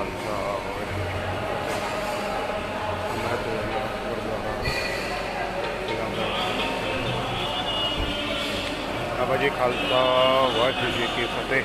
ਖਾਲਸਾ ਵਾਹਿਗੁਰੂ ਮੈਂ ਤੇ ਗੁਰਦੁਆਰਾ ਬਾਬਾ ਜੀ ਖਾਲਸਾ ਵਾਹਿਗੁਰੂ ਜੀ ਕੀ ਫਤਿਹ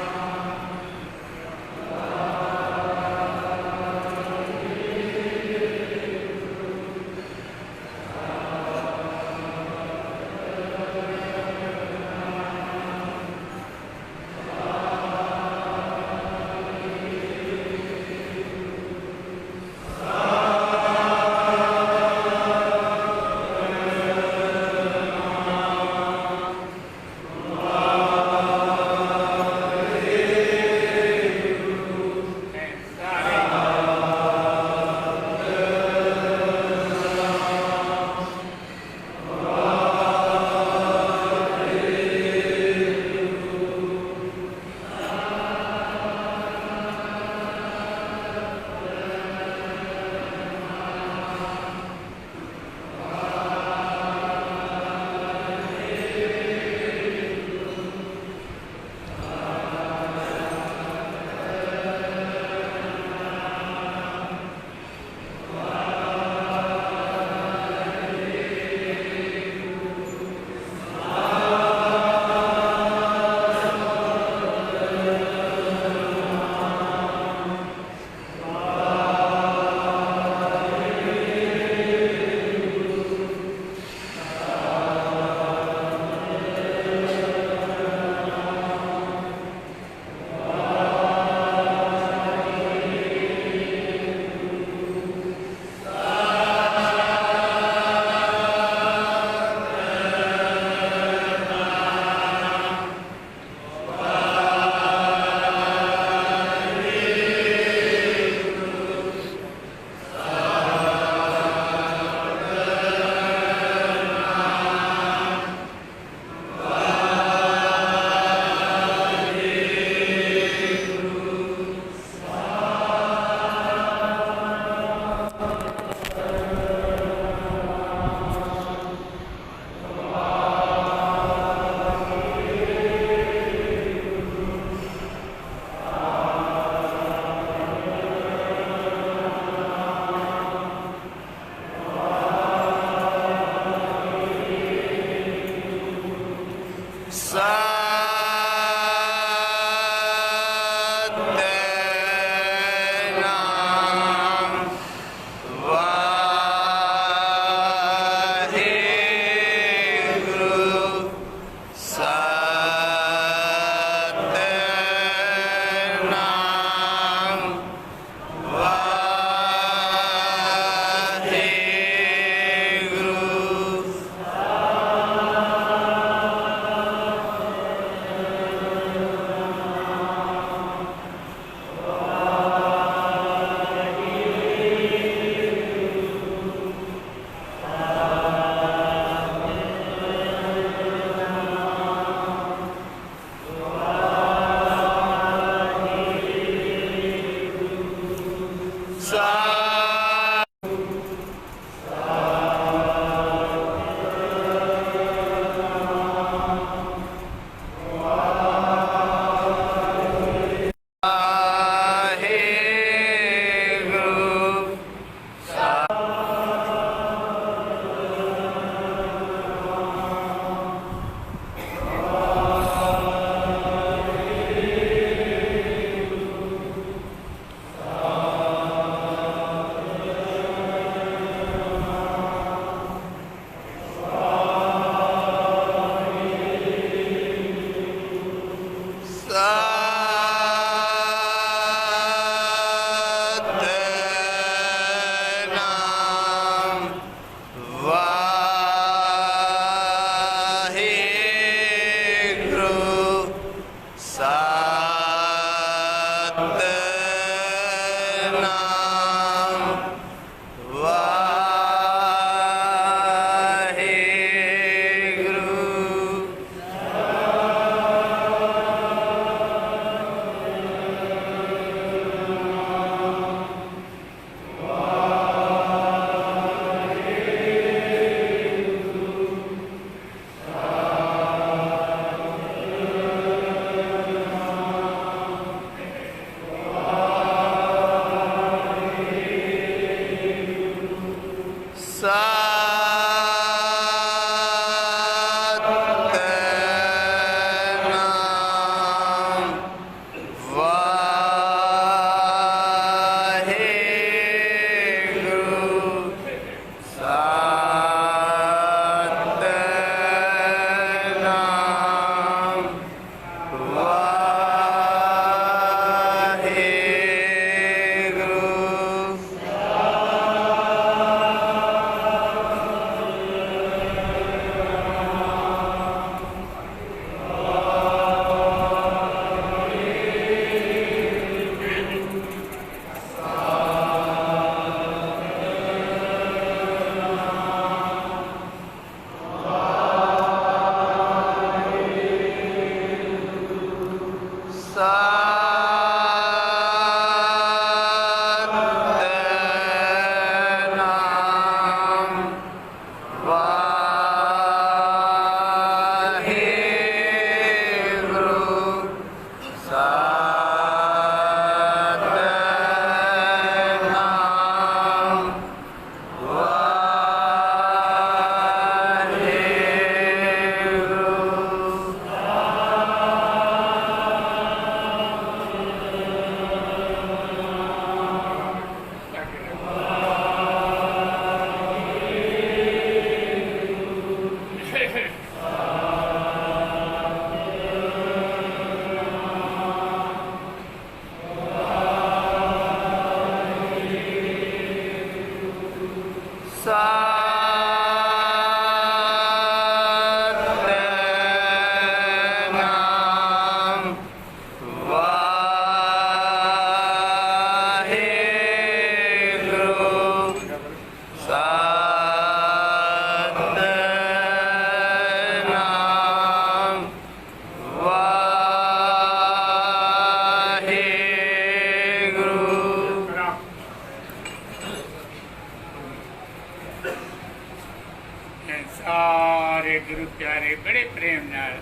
ਗੁਰੂ ਪਿਆਰੇ, ਬੜੇ ਪ੍ਰੇਮ ਨਾਲ।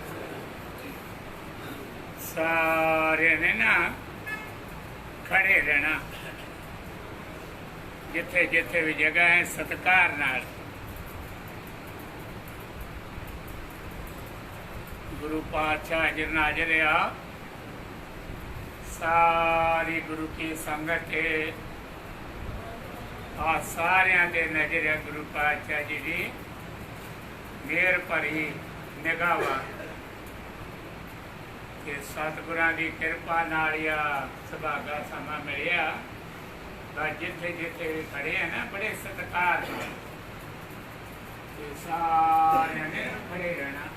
ਸਾਰੇ ਨੇ ਨਾ ਖੜੇ ਰਹਿਣਾ। ਜਿੱਥੇ ਜਿੱਥੇ ਵੀ ਜਗ੍ਹਾ ਹੈ, ਸਤਕਾਰ ਨਾਲ। ਗੁਰੂ ਪਾਤਸ਼ਾਹ ਜੀ ਨਾਜ਼ਰ ਆ, ਸਾਰੀ ਗੁਰੂ ਕੀ ਸੰਗਤ ਹੈ ਆ ਸਾਰਿਆਂ ਦੇ ਨਜ਼ਰ ਹੈ ਗੁਰੂ ਪਾਤਸ਼ਾਹ ਜੀ ਦੀ। ਮੇਰ ਭਰੀ ਨਿਗਾਹਾਂ ਕਿ ਸਤਿਗੁਰਾਂ ਦੀ ਕਿਰਪਾ ਨਾਲ ਆ ਸੁਭਾਗਾ ਸਮਾਂ ਮਿਲਿਆ। ਤਾਂ ਜਿੱਥੇ ਜਿੱਥੇ ਖੜੇ ਆ ਨਾ, ਬੜੇ ਸਤਿਕਾਰ ਨਾਲ। ਤੇ ਸਾਰਿਆਂ ਨੇ ਖੜੇ ਰਹਿਣਾ।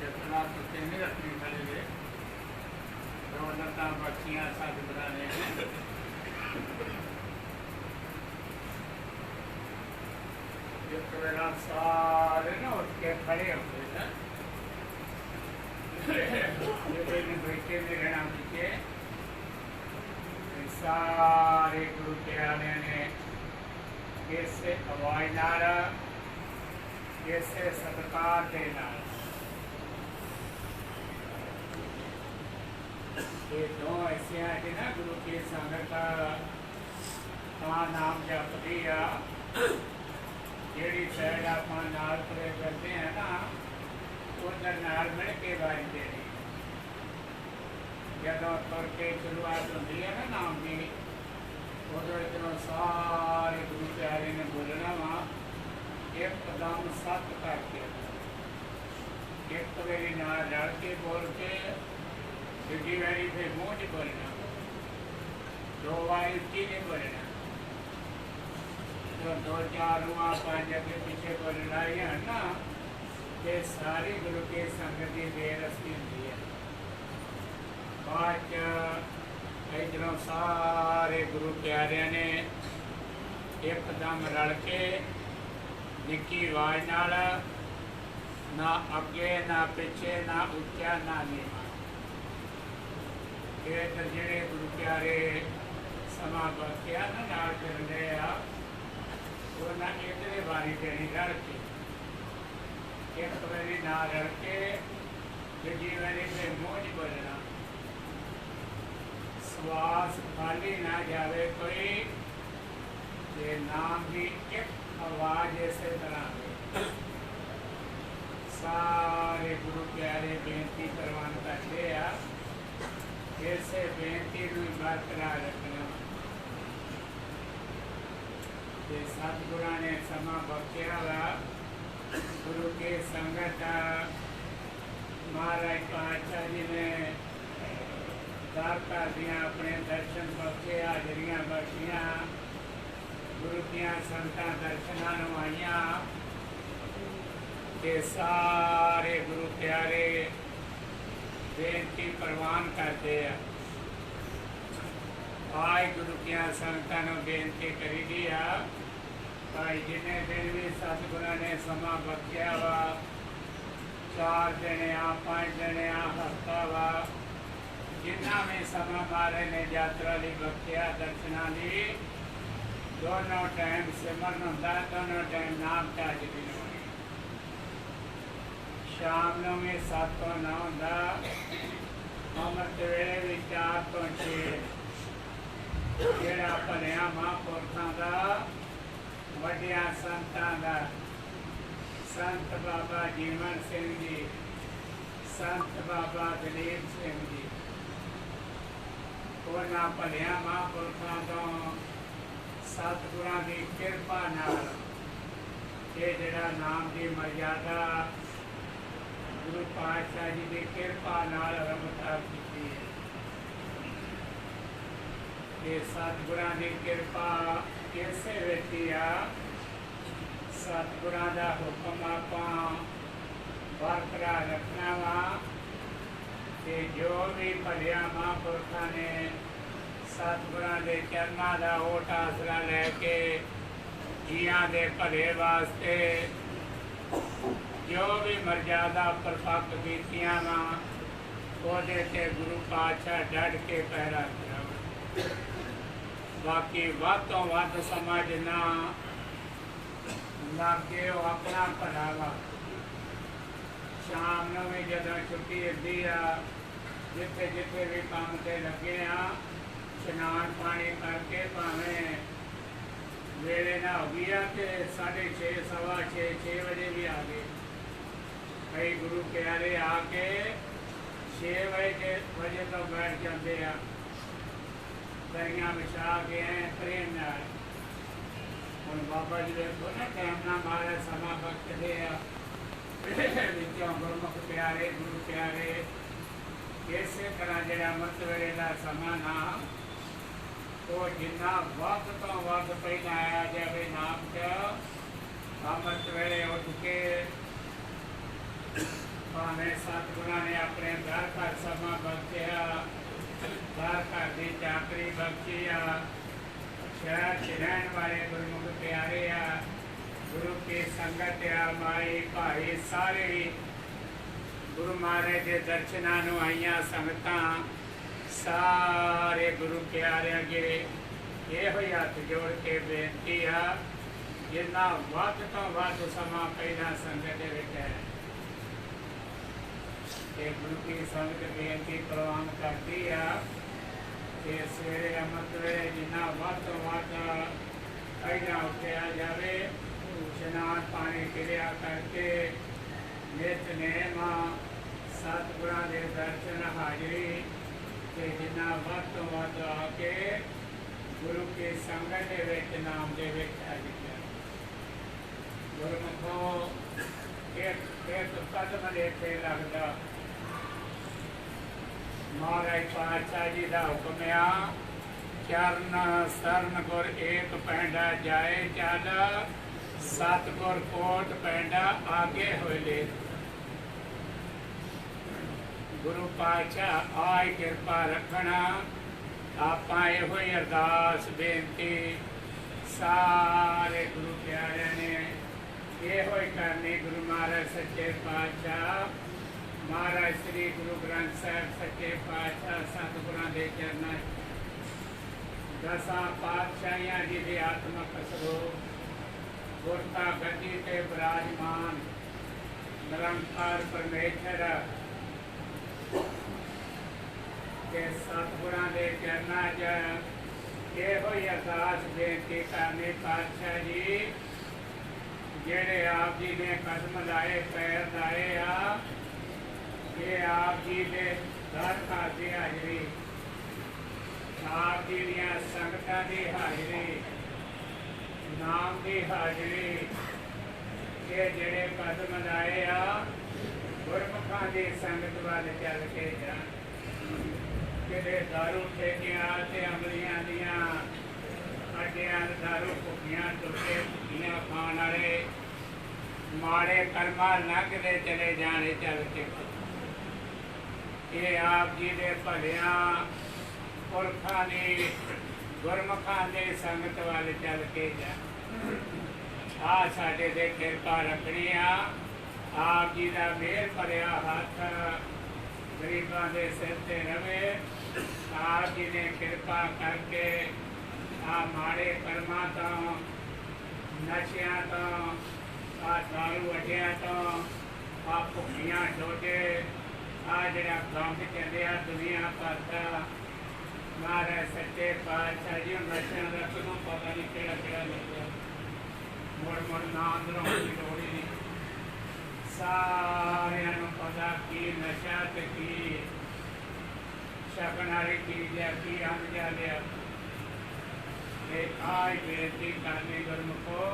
ਜਿਤਨਾ ਤੁਸੀਂ ਨਹੀਂ ਰੱਖਣੀ ਖੜੇ ਦੇ ਰੋਣਕਾਂ ਬਖਸ਼ੀਆਂ ਸਤਿਗੁਰਾਂ ਨੇ। जितना सारे गुरु के आने ने कैसे अवॉइनारा कैसे सत्कार देना ये दो ऐसे हैं कि ना गुरु के संग का नाम जप दिया ਜਿਹੜੀ ਸਾਈਡ ਆਪਾਂ ਨਾਲ ਤੁਰੇ ਕਰਦੇ ਆ ਨਾ ਉਹਦੇ ਨਾਲ ਮਿਲ ਕੇ ਵਾਜਦੇ ਨੇ ਜਦੋਂ ਤੁਰ ਕੇ ਸ਼ੁਰੂਆਤ ਹੁੰਦੀ ਹੈ ਨਾ ਨਾਮ ਦੀ ਉਦੋਂ ਇਧਰੋਂ ਸਾਰੇ ਗੁਰੂ ਪਿਆਰੇ ਨੇ ਬੋਲਣਾ ਵਾ ਇੱਕ ਕਦਮ ਸੱਤ ਕਰਕੇ ਇੱਕ ਵਾਰੀ ਨਾਲ ਰਲ ਕੇ ਬੋਲ ਕੇ ਦੂਜੀ ਵਾਰੀ ਫਿਰ ਮੂੰਹ 'ਚ ਬੋਲਣਾ ਦੋ ਵਾਰੀ ਉੱਚੀ ਨਹੀਂ ਬੋਲਣਾ ਜੋ ਦੋ ਚਾਰ ਰੂਹਾਂ ਪੰਜ ਅੱਗੇ ਪਿੱਛੇ ਬੋਲਣਾ ਹੀ ਹੈ ਨਾ ਇਹ ਸਾਰੀ ਗੁਰੂ ਕੇ ਸੰਗਤ ਦੀ ਬੇਰਸਤੀ ਹੁੰਦੀ ਹੈ। ਬਾਅਦ ਇਧਰੋਂ ਸਾਰੇ ਗੁਰੂ ਪਿਆਰਿਆਂ ਨੇ ਇੱਕਦਮ ਰਲ ਕੇ ਨਿੱਕੀ ਆਵਾਜ਼ ਨਾਲ ਨਾ ਅੱਗੇ, ਨਾ ਪਿੱਛੇ, ਨਾ ਉੱਚਾ, ਨਾ ਨੀਵਾਂ। ਇਹ ਜਿਹੜੇ ਗੁਰੂ ਪਿਆਰੇ ਸਮਾਂ ਬਖਸ਼ਿਆ ਨਾ ਨਾਲ ਚੱਲਦੇ ਆ ਉਹਨਾਂ ਇਧਰੇ ਵਾਰੀ ਦੇਣੀ ਰਲ ਕੇ? ਇੱਕ ਵਾਰੀ ਨਾ ਰਲ ਕੇ, ਦੂਜੀ ਵਾਰੀ ਤੇ ਮੂੰਹ 'ਚ ਬੋਲਣਾ। ਸਵਾਸ ਖਾਲੀ ਨਾ ਜਾਵੇ ਕੋਈ ਇਹ ਨਾਮ ਦੀ ਇੱਕ ਆਵਾਜ਼ ਇਸੇ ਤਰ੍ਹਾਂ ਹੈ ਸਾਰੇ ਗੁਰੂ ਪਿਆਰੇ ਬੇਨਤੀ ਕਰਵਾਉਣ ਕਰਦੇ ਆ, ਇਸੇ ਬੇਨਤੀ ਨੂੰ ਬਰਕਰਾਰ ਰੱਖਣਾ। ਤੇ ਸਤਿਗੁਰਾਂ ਨੇ ਸਮਾਂ ਬਖਸ਼ਿਆ ਵਾ ਗੁਰੂ ਕੇ ਸੰਗਤ ਮਹਾਰਾਜ ਪਾਤਸ਼ਾਹ ਜੀ ਨੇ ਦਾਰ ਕਰਦਿਆਂ ਆਪਣੇ ਦਰਸ਼ਨ ਬਖਸ਼ੇ ਹਾਜ਼ਰੀਆਂ ਬਖਸ਼ੀਆਂ ਗੁਰੂ ਦੀਆਂ ਸੰਤਾਂ ਦਰਸ਼ਨਾਂ ਨੂੰ ਆਈਆਂ ਤੇ ਸਾਰੇ ਗੁਰੂ ਪਿਆਰੇ ਬੇਨਤੀ ਪ੍ਰਵਾਨ ਕਰਦੇ ਆ ભાઈ ગુરુ बेनती करी બેન કે કરી ગયા ભાઈ જેને ફેરવી સદગુણાને સમા ભક્યાવા ચાર જણે આ પાંચ જણે हफ़्ता वा जिन्ना में समा मारे ने यात्रा ली भक्तिया दर्शना ली। दोनों टाइम सिमरन होता है दोनों टाइम नाम का जीवन होने शाम नो में सातों नौ होता अमृत वेले विचार तो छे ਜਿਹੜਾ ਭਲਿਆ ਮਹਾਂਪੁਰਖਾਂ ਦਾ, ਵੱਡਿਆਂ ਸੰਤਾਂ ਦਾ। ਸੰਤ ਬਾਬਾ ਜੀਵਨ ਸਿੰਘ ਜੀ, ਸੰਤ ਬਾਬਾ ਦਲੀਪ ਸਿੰਘ ਜੀ। ਉਹਨਾਂ ਭਲਿਆ ਮਹਾਂਪੁਰਖਾਂ ਤੋਂ ਸਤਿਗੁਰਾਂ ਦੀ ਕਿਰਪਾ ਨਾਲ ਇਹ ਜਿਹੜਾ ਨਾਮ ਦੀ ਮਰਜ਼ਾਦਾ ਗੁਰੂ ਪਾਤਸ਼ਾਹ ਜੀ ਦੀ ਕਿਰਪਾ ਨਾਲ ਰਮਤਾ ਕੀਤੀ ਹੈ। ਇਹ ਸਤਿਗੁਰਾਂ ਦੀ ਕਿਰਪਾ ਕਿਸੇ ਵਿੱਚ ਹੀ ਆ ਸਤਿਗੁਰਾਂ ਦਾ ਹੁਕਮ ਆਪਾਂ ਬਰਕਰਾਰ ਰੱਖਣਾ ਵਾ ਤੇ ਜੋ ਵੀ ਭਲਿਆ ਮਹਾਂਪੁਰਖਾਂ ਨੇ ਸਤਿਗੁਰਾਂ ਦੇ ਚਰਨਾਂ ਦਾ ਓਟ ਆਸਰਾ ਲੈ ਕੇ ਜੀਆਂ ਦੇ ਭਲੇ ਵਾਸਤੇ ਜੋ ਵੀ ਮਰਜ਼ਾਦਾ ਪਰਪੱਕ ਕੀਤੀਆਂ ਵਾ ਉਹਦੇ ਤੇ ਗੁਰੂ ਪਾਤਸ਼ਾਹ ਡਟ ਕੇ ਪਹਿਰਾ ਕਰਾਵੇ बाकी વાતો વાત समझना लागे આપણા પર આવા शाम में जॾहिं छुट्टी हूंदी आहे जिथे जिथे भी काम ते लगे हा सनानु पानी करके भावें वेड़े ना हो गया कि साढ़े छः, सवा छः छः बजे भी आ गए। कई गुरु प्यारे, आके छः बजे बजे तो बैठ जाते हैं ਦਰੀਆਂ ਵਿਛਾ ਕੇ ਐ ਪ੍ਰੇਮ ਨਾਲ ਹੁਣ ਬਾਬਾ ਜੀ ਦੇ ਕੋਲ ਟਾਈਮ ਨਾਲ ਮਾਰੇ ਸਮਾਂ ਬਖਸ਼ਦੇ ਆ ਵਿੱਚੋਂ ਗੁਰਮੁਖ ਪਿਆਰੇ ਗੁਰੂ ਪਿਆਰੇ ਇਸੇ ਤਰ੍ਹਾਂ ਜਿਹੜਾ ਅੰਮ੍ਰਿਤ ਵੇਲੇ ਦਾ ਸਮਾਂ ਨਾ ਉਹ ਜਿੰਨਾ ਵੱਧ ਤੋਂ ਵੱਧ ਪਹਿਲਾਂ ਆਇਆ ਜਾਵੇ ਨਾਮ ਚ ਅੰਮ੍ਰਿਤ ਵੇਲੇ ਉੱਠ ਕੇ ਭਾਵੇਂ ਸਤਿਗੁਰਾਂ ਨੇ ਆਪਣੇ ਘਰ ਘਰ ਸਮਾਂ ਬਖਸ਼ਿਆ ਘਰ ਘਰ ਦੀ ਚਾਕਰੀ ਬਖਸ਼ੀ ਆ। ਸ਼ਹਿਰ ਚ ਰਹਿਣ ਵਾਲੇ ਗੁਰਮੁਖ ਪਿਆਰੇ ਆ। ਗੁਰੂ ਕੀ ਸੰਗਤ ਆ ਮਾਈ ਭਾਈ ਸਾਰੇ ਗੁਰੂ ਮਹਾਰਾਜ ਦੇ ਦਰਸ਼ਨਾਂ ਨੂੰ ਆਈਆਂ ਸੰਗਤਾਂ, ਸਾਰੇ ਗੁਰੂ ਪਿਆਰਿਆਂ ਅੱਗੇ ਇਹੋ ਹੀ ਹੱਥ ਜੋੜ ਕੇ ਬੇਨਤੀ ਆ, ਜਿੰਨਾ ਵੱਧ ਤੋਂ ਵੱਧ ਸਮਾਂ ਪਹਿਲਾਂ ਸੰਗਤ ਦੇ ਵਿੱਚ ਹੈ। ਇਹ ਗੁਰੂ ਕੀ ਸੰਗਤ ਬੇਨਤੀ ਪ੍ਰਵਾਨ ਕਰਦੀ ਆ। ਕਿ ਸਵੇਰੇ ਅੰਮ੍ਰਿਤ ਵੇਲੇ ਜਿੰਨਾ ਵੱਧ ਤੋਂ ਵੱਧ ਪਹਿਲਾਂ ਉੱਠਿਆ ਜਾਵੇ, ਇਸ਼ਨਾਨ ਪਾਣੀ ਕਿਰਿਆ ਕਰਕੇ ਨਿਤਨੇਮ ਸਤਿਗੁਰਾਂ ਦੇ ਦਰਸ਼ਨ ਹਾਜ਼ਰੀ ਤੇ ਜਿੰਨਾ ਵੱਧ ਤੋਂ ਵੱਧ ਆ ਕੇ ਗੁਰੂ ਕੀ ਸੰਗਤ ਦੇ ਵਿੱਚ, ਨਾਮ ਦੇ ਵਿੱਚ ਹਾਜ਼ਰੀ ਗੁਰਮੁਖੋ ਇੱਕ ਇੱਕ ਕਦਮ ਦੇ ਤੇ ਲੱਗਦਾ। ਮਹਾਰਾਜ ਪਾਤਸ਼ਾਹ ਜੀ ਦਾ ਹੁਕਮ ਆ, ਚਰਨ ਸਰਨ ਗੁਰ ਏਕ ਪੈਂਡਾ ਜਾਏ ਚੱਲ ਸਤ ਕੋਟ ਪੈਂਡਾ ਆਗੇ ਹੋਏ ਗੁਰੂ ਪਾਤਸ਼ਾਹ, ਆਏ ਕਿਰਪਾ ਰੱਖਣਾ, ਆਪਾਂ ਇਹੋ ਹੀ ਅਰਦਾਸ ਬੇਨਤੀ ਸਾਰੇ ਗੁਰੂ ਪਿਆਰਿਆਂ ਨੇ, ਇਹੋ ਹੀ ਕਰਨੀ ਗੁਰੂ ਮਹਾਰਾਜ ਸੱਚੇ ਪਾਤਸ਼ਾਹ। ਮਹਾਰਾਜ ਸ੍ਰੀ ਗੁਰੂ ਗ੍ਰੰਥ ਸਾਹਿਬ ਸੱਚੇ ਪਾਤਸ਼ਾਹ ਸਤਿਗੁਰਾਂ ਦੇ ਚਰਨਾਂ 'ਚ ਦਸਾਂ ਪਾਤਸ਼ਾਹੀਆਂ ਜੀ ਦੇ ਆਤਮਕ ਸਰੂਪ ਗੁਰਤਾ ਗੱਦੀ ਤੇ ਬਿਰਾਜਮਾਨ ਨਿਰੰਕਾਰ ਪਰਮੇਸ਼ਰ ਕੇ ਸਤਿਗੁਰਾਂ ਦੇ ਚਰਨਾਂ 'ਚ ਇਹੋ ਹੀ ਅਰਦਾਸ ਬੇਨਤੀ ਕਰਨੀ ਪਾਤਸ਼ਾਹ ਜੀ ਜਿਹੜੇ ਆਪ ਜੀ ਨੇ ਕਦਮ ਲਾਏ ਪੈਰ ਲਾਏ ਆ ਇਹ ਆਪ ਜੀ ਦੇ ਦਰ ਘਰ ਹਾਜ਼ਰੀ। ਆਪ ਜੀ ਦੀਆਂ ਸੰਗਤਾਂ ਦੀ ਹਾਜ਼ਰੀ। ਨਾਮ ਦੀ ਹਾਜ਼ਰੀ। ਇਹ ਜਿਹੜੇ ਕਦਮ ਲਾਏ ਆ, ਗੁਰਮੁਖਾਂ ਦੀ ਸੰਗਤ ਵੱਲ ਚੱਲ ਕੇ ਜਾਣ। ਕਿਤੇ ਦਾਰੂ ਠੇਕਿਆਂ ਤੇ ਅਮਲੀਆਂ ਦੀਆਂ ਅੱਡਿਆਂ ਦਾਰੂ ਭੁੱਖੀਆਂ ਤੁਰਕੇ ਭੁੱਖੀਆਂ ਖਾਣ ਵਾਲੇ ਮਾੜੇ ਕਰਮਾਂ ਲੰਘਦੇ ਚਲੇ ਜਾਣੇ ਚੱਲ ਕੇ ਇਹ ਆਪ ਜੀ ਦੇ ਭਲਿਆਂ, ਪੁਰਖਾਂ ਦੀ ਗੁਰਮੁਖਾਂ ਦੇ ਸੰਗਤ ਵੱਲ ਚੱਲ ਕੇ ਜਾ। ਆ ਸਾਡੇ ਦੇ ਕਿਰਪਾ ਰੱਖਣੀ ਆਪ ਜੀ ਦਾ ਮਿਹਰ ਭਰਿਆ ਹੱਥ ਗਰੀਬਾਂ ਦੇ ਸਿਰ ਤੇ ਰਵੇ। ਆਪ ਜੀ ਨੇ ਕਿਰਪਾ ਕਰਕੇ ਆ ਮਾੜੇ ਕਰਮਾਂ ਤੋਂ, ਨਸ਼ਿਆਂ ਤੋਂ, ਆ ਦਾਰੂ ਅਟਿਆਂ ਤੋਂ, ਆ ਭੁੱਖੀਆਂ ਛੋਟੇ ਆ ਜਿਹੜਾ ਕੰਮ ਚੱਲਿਆ ਦੁਨੀਆ ਭਰ ਦਾ ਮਹਾਰਾਜ ਸੱਚੇ ਪਾਤਸ਼ਾਹ ਜੀ ਨੂੰ ਨਸ਼ਿਆਂ ਦਾ ਕਿਉਂ ਪਤਾ ਨਹੀਂ ਕਿਹੜਾ ਕਿਹੜਾ ਲੱਗਿਆ ਮੋੜ ਮੋੜ ਨਾ ਅੰਦਰੋਂ ਦੀ ਲੋੜੀ ਨਹੀਂ ਸਾਰਿਆਂ ਨੂੰ ਪਤਾ ਕੀ ਨਸ਼ਾ ਤੇ ਕੀ ਸ਼ਕਨ ਵਾਲੀ ਚੀਜ਼ ਹੈ ਕੀ ਅੰਗ ਜਾ ਲਿਆ ਇਹ ਆਈ ਬੇਨਤੀ ਕਰਨੀ ਗੁਰਮੁਖੋ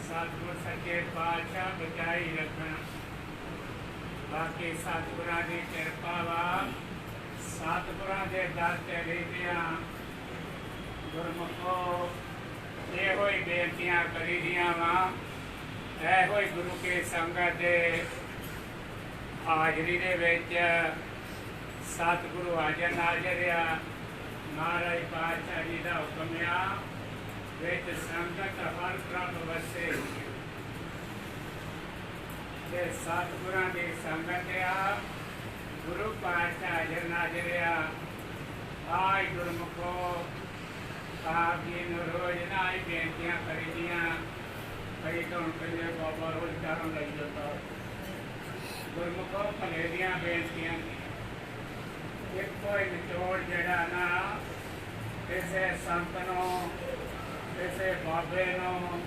ਸਤਿਗੁਰ ਸੱਚੇ ਪਾਤਸ਼ਾਹ ਬਚਾਈ ਰੱਖਣਾ ਬਾਕੀ ਸਤਿਗੁਰਾਂ ਦੀ ਕਿਰਪਾ ਵਾ। ਸਤਿਗੁਰਾਂ ਦੇ ਦਰ ਤੇ ਰਹਿੰਦਿਆਂ ਗੁਰਮੁਖੋ, ਇਹੋ ਹੀ ਬੇਨਤੀਆਂ ਕਰੀ ਦੀਆਂ ਵਾ। ਇਹੋ ਹੀ ਗੁਰੂ ਕੇ ਸੰਗਤ ਦੇ ਹਾਜ਼ਰੀ ਦੇ ਵਿੱਚ ਸਤਿਗੁਰੂ ਹਾਜ਼ਰ ਨਾਜ਼ਰ ਆ ਮਹਾਰਾਜ ਪਾਤਸ਼ਾਹ ਜੀ ਦਾ ਹੁਕਮ ਆ, ਵਿੱਚ ਸੰਗਤ ਹਰ ਪ੍ਰਭ ਵਸੇ। ਤੇ ਸਤਿਗੁਰਾਂ ਦੀ ਸੰਗਤ ਆ, ਗੁਰੂ ਪਾਤਸ਼ਾਹ ਹਾਜ਼ਰ ਨਾਜ਼ਰ ਆਈ ਗੁਰਮੁਖੋ ਆਪ ਜੀ ਨੂੰ ਰੋਜ਼ ਨਾ ਹੀ ਬੇਨਤੀਆਂ ਕਰੀਦੀਆਂ। ਕਈ ਤਾਂ ਹੁਣ ਬਾਬਾ ਰੋਜ਼ ਚਾਰਨ ਲਈ ਜਾਂਦਾ। ਗੁਰਮੁਖੋ, ਭਲੇ ਦੀਆਂ ਬੇਨਤੀਆਂ। ਇੱਕੋ ਹੀ ਨਿਚੋੜ ਜਿਹੜਾ ਨਾ, ਕਿਸੇ ਸੰਤ ਨੂੰ, ਕਿਸੇ ਬਾਬੇ ਨੂੰ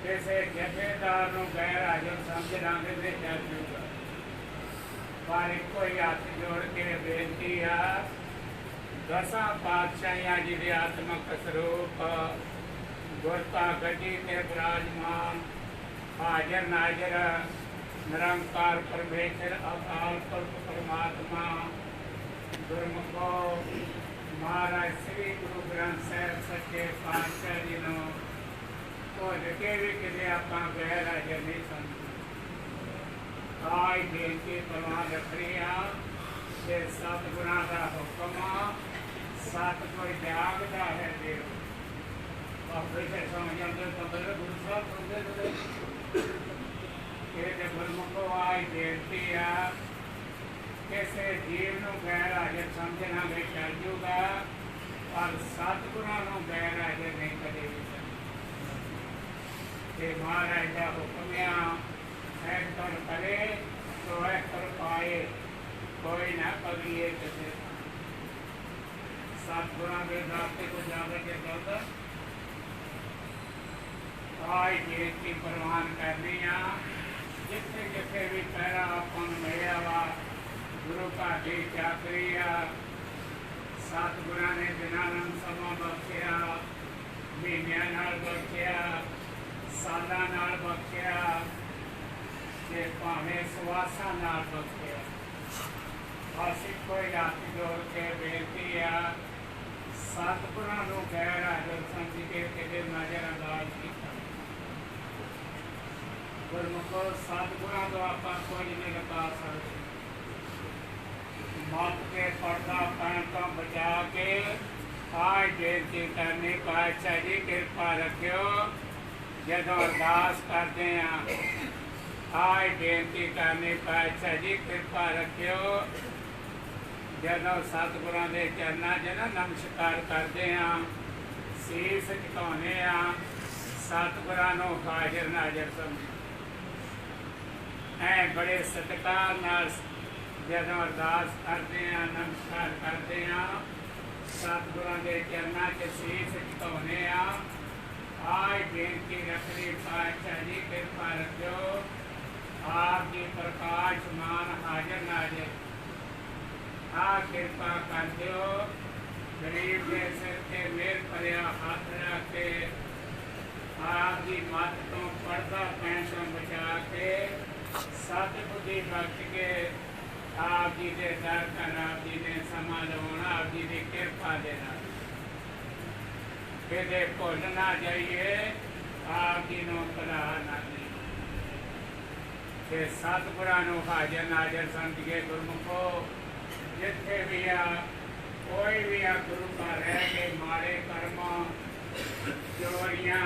કે છે ઠેકેદારનો ગેરહાજર સંવિધાન ત્યાં થયું વારી કોઈ હાથ જોડ કે બેનતી આ દશા પાતશાહી આત્મક સ્વરૂપ ગુરતા ગતિ તે બિરાજમાન हाजर नाजर निरंकार परमेश्वर अकाल पुरुष परमात्मा दुर्मुखो महाराज श्री गुरु ग्रंथ साहब सच्चे पातशाह जी ਗੁਰੂ ਗ੍ਰੰਥ ਸਾਹਿਬ ਸੱਚੇ ਪਾਤਸ਼ਾਹ ਜੀ ਨੂੰ ਭੁੱਲ ਕੇ ਵੀ ਕਿਤੇ ਆਪਾਂ ਗੈਰ ਹਾਜ਼ਰ ਨਹੀਂ ਸਮਝਦੇ ਆਈ ਬੇਨਤੀ ਪ੍ਰਵਾਨ ਰੱਖਣੀ ਆ ਤੇ ਸਤ ਗੁਰਾਂ ਦਾ ਹੁਕਮ ਆ ਸਤ ਕੋਈ ਜਾਗਦਾ ਹੈ ਦੇਵ ਆਪੇ ਤੇ ਸਮਝ ਜਾਂਦੇ ਤਾਂ ਬਲੇ ਗੁਰੂ ਸਾਹਿਬ ਕਹਿੰਦੇ ਨੇ ਕਿ ਜੇ ਗੁਰਮੁਖੋ ਆਈ ਬੇਨਤੀ ਆ ਕਿਸੇ ਜੀਵ ਨੂੰ ਗੈਰ ਹਾਜ਼ਰ ਸਮਝਣਾ ਵੀ ਚੱਲ ਜੂਗਾ ਪਰ ਸਤਿਗੁਰਾਂ ਨੂੰ ਗੈਰ ਹਾਜ਼ਰ ਨਹੀਂ ਕਦੇ ਵੀ ਸਮਝਣਾ कि महाराज का हुक्म ऐसा करे तो ऐसा पाए। कोई ना कभी ये कसे सतगुणा के रास्ते को जाकर के चलता आज देश की प्रवान करनी आ जिससे जिसे भी पैरा अपन मिला वा गुरु का भी चाकरी आ सतगुणा ने बिना रंग समा बख्शिया महीनिया बख्शिया। ਮਹੀਨਿਆਂ ਨਾਲ ਬਖਸ਼ਿਆ ਸਾਲਾਂ ਨਾਲ ਬਖਸ਼ਿਆ ਤੇ ਭਾਵੇਂ ਸਵਾਸਾਂ ਨਾਲ ਬਖਸ਼ਿਆ ਅਸੀਂ ਕੋਈ ਹੱਥ ਜੋੜ ਕੇ ਬੇਨਤੀ ਆ ਸਤਿਗੁਰਾਂ ਨੂੰ ਗੈਰ ਹਾਜ਼ਰ ਸਮਝ ਕੇ ਕਿਤੇ ਨਜ਼ਰ ਅੰਦਾਜ਼ ਕੀਤਾ ਗੁਰਮੁਖੋ ਸਤਿਗੁਰਾਂ ਤੋਂ ਆਪਾਂ ਕੁਝ ਨਹੀਂ ਲਗਾ ਸਕਦੇ ਮੱਤ ਕੇ ਪਰਦਾ ਪੈਣ ਤੋਂ ਬਚਾ ਕੇ ਆਜ ਬੇਨਤੀ ਕਰਨੀ ਪਾਤਸ਼ਾਹ ਜੀ ਕਿਰਪਾ ਰੱਖਿਓ ਜਦੋਂ ਅਰਦਾਸ ਕਰਦੇ ਆ ਆਜ ਬੇਨਤੀ ਕਰਨੀ ਪਾਤਸ਼ਾਹ ਜੀ, ਕਿਰਪਾ ਰੱਖਿਓ। ਜਦੋਂ ਸਤਿਗੁਰਾਂ ਦੇ ਚਰਨਾਂ 'ਚ ਨਾ ਨਮਸਕਾਰ ਕਰਦੇ ਆ, ਸੀਸ ਝੁਕਾਉਂਦੇ ਆ, ਸਤਿਗੁਰਾਂ ਨੂੰ ਹਾਜ਼ਰ ਨਾਜ਼ਰ ਸਮਝ। ਐ ਬੜੇ ਸਤਿਕਾਰ ਨਾਲ ਜਦੋਂ ਅਰਦਾਸ ਕਰਦੇ ਆ, ਨਮਸਕਾਰ ਕਰਦੇ ਆ, ਸਤਿਗੁਰਾਂ ਦੇ ਚਰਨਾਂ 'ਚ ਸੀਸ ਝੁਕਾਉਂਦੇ ਆ आज दिन की पाचारी कृपा रखो प्रकाश मान नाजे आ कृपा कर दो गरीब के सिर के मेर हाथ रख के। आपकी मत तो बचा के। के। आप जी के दर आप जी ने समा लगा आप जी ने कृपा देना। ਦੀ ਕਿਰਪਾ ਦੇ ਨਾਲ ਕਿਤੇ ਭੁੱਲ ਨਾ ਜਾਈਏ ਆਪ ਜੀ ਨੂੰ ਭੁਲਾ ਨਾ ਜਾਈਏ ਜਿੱਥੇ ਵੀ ਆ ਕੋਈ ਵੀ ਆ ਗੁਰੂ ਘਰ ਰਹਿ ਕੇ ਮਾੜੇ ਕਰਮਾਂ ਚੋਰੀਆਂ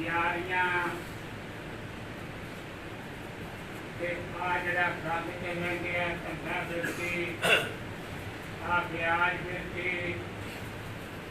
ਯਾਰੀਆਂ ਤੇ ਆ ਜਿਹੜਾ ਕੰਮ ਤੇ ਆ ਧੰਦਾ ਬਿਰਤੀ ਆ ਵਿਆਜ ਬਿਰਤੀ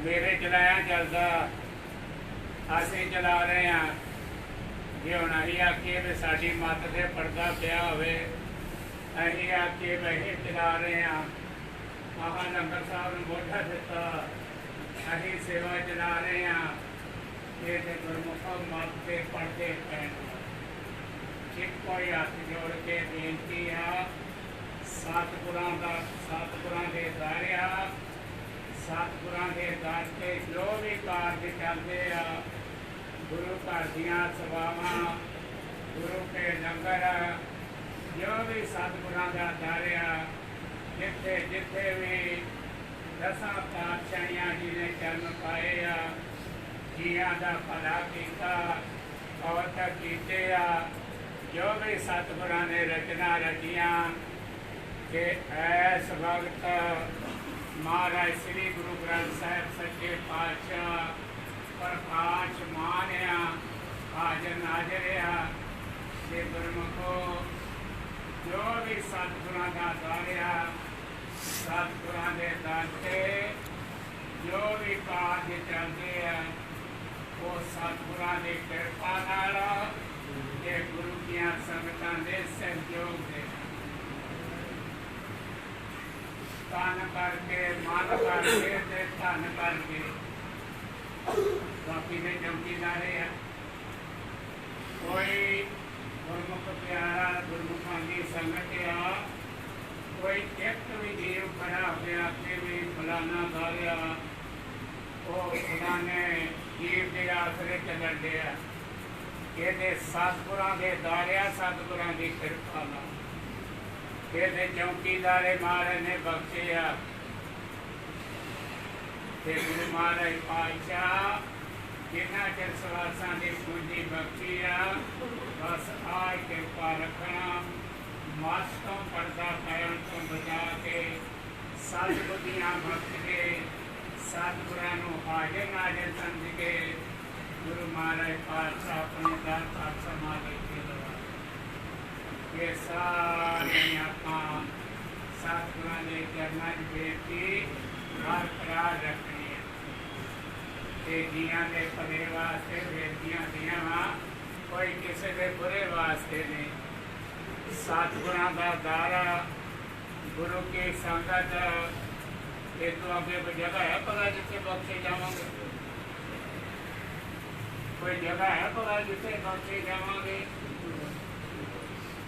ਮੇਰੇ ਚਲਾਇਆ ਚੱਲਦਾ। ਅਸੀਂ ਚਲਾ ਰਹੇ ਹਾਂ। ਜੇ ਹੁਣ ਅਸੀਂ ਆਖੀਏ ਵੀ ਸਾਡੀ ਮੱਤ ਤੇ ਪਰਦਾ ਪਿਆ ਹੋਵੇ, ਅਸੀਂ ਆਖੀਏ ਵੀ ਚਲਾ ਰਹੇ ਹਾਂ। ਮਹਾ ਲੰਗਰ ਸਾਹਿਬ ਨੂੰ ਮੋਢਾ ਦਿੱਤਾ। ਅਸੀਂ ਸੇਵਾ ਚਲਾ ਰਹੇ ਹਾਂ। ਇਹ ਤੇ ਗੁਰਮੁਖ ਮੱਤ ਤੇ ਪਰਦੇ ਪੈਣ। ਇੱਕੋ ਹੀ ਹੱਥ ਜੋੜ ਕੇ ਬੇਨਤੀ ਆ, ਸਤਿਗੁਰਾਂ ਦਾ ਸਤਿਗੁਰਾਂ ਦੇ ਦਾਰਿਆ ਸਤਿਗੁਰਾਂ ਦੇ ਦਰ ਤੇ ਜੋ ਵੀ ਕਾਰਜ ਚੱਲਦੇ ਆ। ਗੁਰੂ ਘਰ ਦੀਆਂ ਸਭਾਵਾਂ, ਗੁਰੂ ਕੇ ਲੰਗਰ ਜੋ ਵੀ ਸਤਿਗੁਰਾਂ ਦਾ ਦਾਰਿਆ ਜਿੱਥੇ ਜਿੱਥੇ ਵੀ ਦਸਾਂ ਪਾਤਸ਼ਾਹੀਆਂ ਜੀ ਨੇ ਜਨਮ ਪਾਏ ਆ, ਜੀਆਂ ਦਾ ਭਲਾ ਕੀਤਾ ਬਹੁਤ ਕੀਤੇ ਆ, ਜੋ ਵੀ ਸਤਿਗੁਰਾਂ ਨੇ ਰਚਨਾ ਰਚੀਆਂ ਕਿ ਐਸ ਵਕਤ महाराज श्री गुरु ग्रंथ साहब सच्चे पातशाह प्रकाश पाँच मान या हाजन हाजर श्री ब्रह्म को जो भी सतगुरों का द्वार या सतगुरा के दर से जो भी कार्य चलते हैं, वो सतगुरों की कृपा नाल गुरु दिया संगतान के सहयोग दे। स्थान करके मन करके ते धन करके बाकी ने चौकीदारे हैं कोई गुरमुख प्यारा, गुरमुखा की संगत आ कोई एक भी जीव खड़ा अपने कि भी फलाना गा गया वो खुदा ने जीव के आसरे चलन दिया ये। सतगुरों के दारिया सतगुरों की कृपा ना। ਇਹਦੇ ਚੌਕੀਦਾਰੇ ਮਹਾਰਾਜ ਨੇ ਬਖਸ਼ਿਆ। ਤੇ ਗੁਰੂ ਮਹਾਰਾਜ ਪਾਤਸ਼ਾਹ ਜਿਨ੍ਹਾਂ ਚਿਰ ਸਵਾਸਾਂ ਦੀ ਪੂੰਜੀ ਬਖਸ਼ੀ ਆ ਬਸ ਆਏ ਕਿਰਪਾ ਰੱਖਣਾ। ਮਾਸ ਤੋਂ ਪਰਦਾ ਪੈਣ ਤੋਂ ਬਚਾ ਕੇ ਸਤਿਗੁਰਾਂ ਬਖਸ਼ ਕੇ, ਸਤਿਗੁਰਾਂ ਨੂੰ ਹਾਜ਼ਰ ਨਾਜ਼ਰ ਸਮਝ ਕੇ ਗੁਰੂ ਮਹਾਰਾਜ ਪਾਤਸ਼ਾਹ ਆਪਣੇ ਦਰ ਪਾਤ ਸਮਾਗੇ ਇਹ ਸਾਰੇ ਆਪਾਂ ਸਤਿਗੁਰਾਂ ਦੇ ਚਰਨਾਂ 'ਚ ਬੇਨਤੀ ਬਰਕਰਾਰ ਰੱਖਣੀ ਹੈ ਤੇ ਜੀਆਂ ਦੇ ਭਲੇ ਵਾਸਤੇ ਬੇਨਤੀਆਂ ਦੀਆਂ ਵਾ ਕੋਈ ਕਿਸੇ ਦੇ ਬੁਰੇ ਵਾਸਤੇ ਨਹੀਂ ਸਤਿਗੁਰਾਂ ਦਾ ਦਾਰਾ ਗੁਰੂ ਕੀ ਸੰਗਤ ਇਹ ਤੋਂ ਅੱਗੇ ਕੋਈ ਜਗ੍ਹਾ ਹੈ ਪਤਾ ਜਿੱਥੇ ਬਖਸ਼ੇ ਜਾਵਾਂਗੇ ਕੋਈ ਜਗ੍ਹਾ ਹੈ ਪਤਾ ਜਿੱਥੇ ਬਖਸ਼ੇ ਜਾਵਾਂਗੇ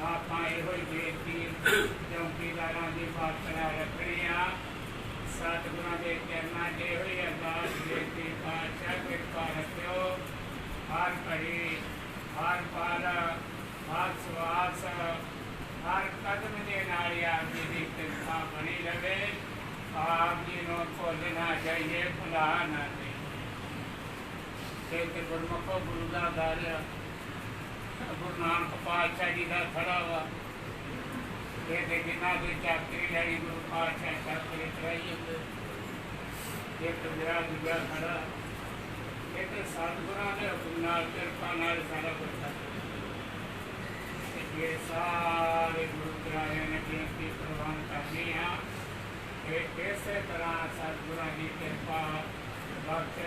ਨਾ ਛਪਾਣ ਸਕਦੇ ਇਹ ਸਾਰਿਆਂ ਨੇ ਆਪਾਂ ਇਹੋ ਹੀ ਬੇਨਤੀ ਚੌਕੀਦਾਰਾਂ ਦੀ ਬਾਤਰਾ ਰੱਖਣੀ ਆ ਸਤਿਗੁਰਾਂ ਦੇ ਚਰਨਾਂ 'ਚ ਇਹੋ ਹੀ ਅਰਦਾਸ ਬੇਨਤੀ ਪਾਤਸ਼ਾਹ ਕਿਰਪਾ ਰੱਖਿਓ ਹਰ ਘੜੀ ਹਰ ਪਾਰ ਹਰ ਸਵਾਸ ਹਰ ਕਦਮ ਦੇ ਨਾਲ ਆਪ ਜੀ ਦੀ ਕਿਰਪਾ ਬਣੀ ਰਵੇ ਆਪ ਜੀ ਨੂੰ ਭੁੱਲਣਾ ਚਾਹੀਏ ਭੁਲਾ ਨਾ ਦੇ ਤੇ ਗੁਰਮੁਖੋ ਗੁਰੂ ਦਾ ਦਾਰਿਆ गुरु नानक पातशाह जी का खड़ा हुआ। ये देखिए ना कोई चाकरी लड़ी गुरु पातशाह चाकरी चढ़ाई ये तो पंजरा दूजा खड़ा। ये तो सतगुरा के हुक्म नाल कृपा नाल सारा कुछ ये सारे गुरु ग्राहे ने बेनती प्रवान करनी हाँ। इस तरह सतगुरा की कृपा वक्त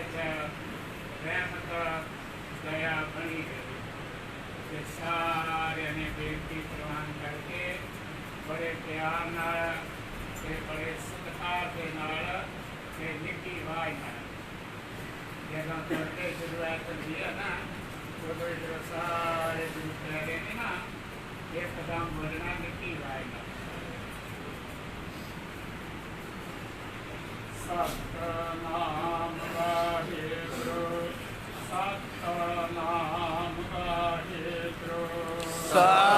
रहमत, दया बनी रहे। ਦਇਆ ਬਣੀ ਰਹੇ ਤੇ ਸਾਰਿਆਂ ਨੇ ਬੇਨਤੀ ਪ੍ਰਵਾਨ ਕਰਕੇ ਬੜੇ ਪਿਆਰ ਨਾਲ ਤੇ ਬੜੇ ਸਤਿਕਾਰ ਦੇ ਨਾਲ ਤੇ ਨਿੱਕੀ ਆਵਾਜ਼ ਨਾਲ ਜਦੋਂ ਕਰਦੇ ਸ਼ੁਰੂਆਤ ਹੁੰਦੀ ਹੈ ਨਾ ਉਦੋਂ ਜਦੋਂ ਸਾਰੇ ਗੁਰੂ ਪਿਆਰੇ ਨੇ ਨਾ ਇਹ ਕਦਮ ਬੋਲਣਾ ਨਿੱਕੀ ਆਵਾਜ਼ ਨਾਲ ਸਤਨਾਮ ਵਾਹਿਗੁਰੂ ਸਤਨਾਮ 아.